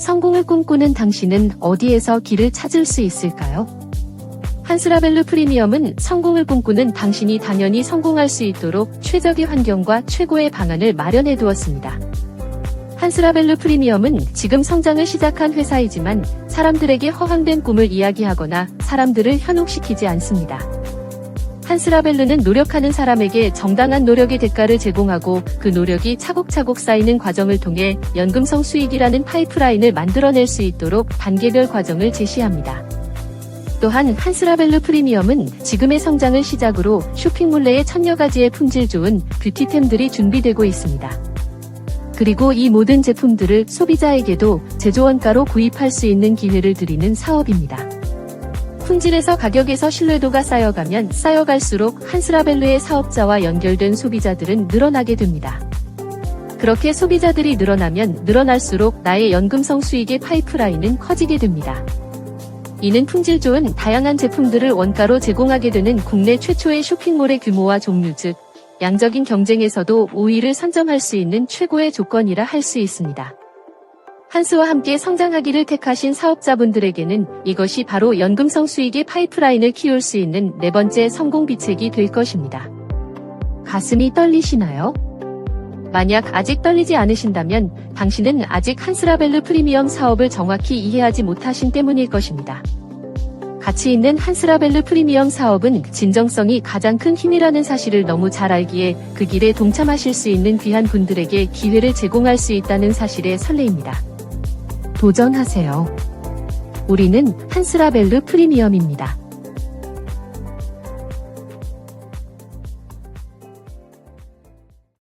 성공을 꿈꾸는 당신은 어디에서 길을 찾을 수 있을까요? 한스라벨루 프리미엄은 성공을 꿈꾸는 당신이 당연히 성공할 수 있도록 최적의 환경과 최고의 방안을 마련해 두었습니다. 한스라벨루 프리미엄은 지금 성장을 시작한 회사이지만 사람들에게 허황된 꿈을 이야기하거나 사람들을 현혹시키지 않습니다. 한스라벨루는 노력하는 사람에게 정당한 노력의 대가를 제공하고 그 노력이 차곡차곡 쌓이는 과정을 통해 연금성 수익이라는 파이프라인을 만들어낼 수 있도록 단계별 과정을 제시합니다. 또한 한스라벨루 프리미엄은 지금의 성장을 시작으로 쇼핑몰 내에 천여 가지의 품질 좋은 뷰티템들이 준비되고 있습니다. 그리고 이 모든 제품들을 소비자에게도 제조원가로 구입할 수 있는 기회를 드리는 사업입니다. 품질에서 가격에서 신뢰도가 쌓여가면 쌓여갈수록 한스라벨루의 사업자와 연결된 소비자들은 늘어나게 됩니다. 그렇게 소비자들이 늘어나면 늘어날수록 나의 연금성 수익의 파이프라인은 커지게 됩니다. 이는 품질 좋은 다양한 제품들을 원가로 제공하게 되는 국내 최초의 쇼핑몰의 규모와 종류 즉 양적인 경쟁에서도 5위를 선점할 수 있는 최고의 조건이라 할 수 있습니다. 한스와 함께 성장하기를 택하신 사업자분들에게는 이것이 바로 연금성 수익의 파이프라인을 키울 수 있는 네 번째 성공 비책이 될 것입니다. 가슴이 떨리시나요? 만약 아직 떨리지 않으신다면 당신은 아직 한스라벨루 프리미엄 사업을 정확히 이해하지 못하신 때문일 것입니다. 가치 있는 한스라벨루 프리미엄 사업은 진정성이 가장 큰 힘이라는 사실을 너무 잘 알기에 그 길에 동참하실 수 있는 귀한 분들에게 기회를 제공할 수 있다는 사실에 설레입니다. 도전하세요. 우리는 한스라벨루 프리미엄입니다.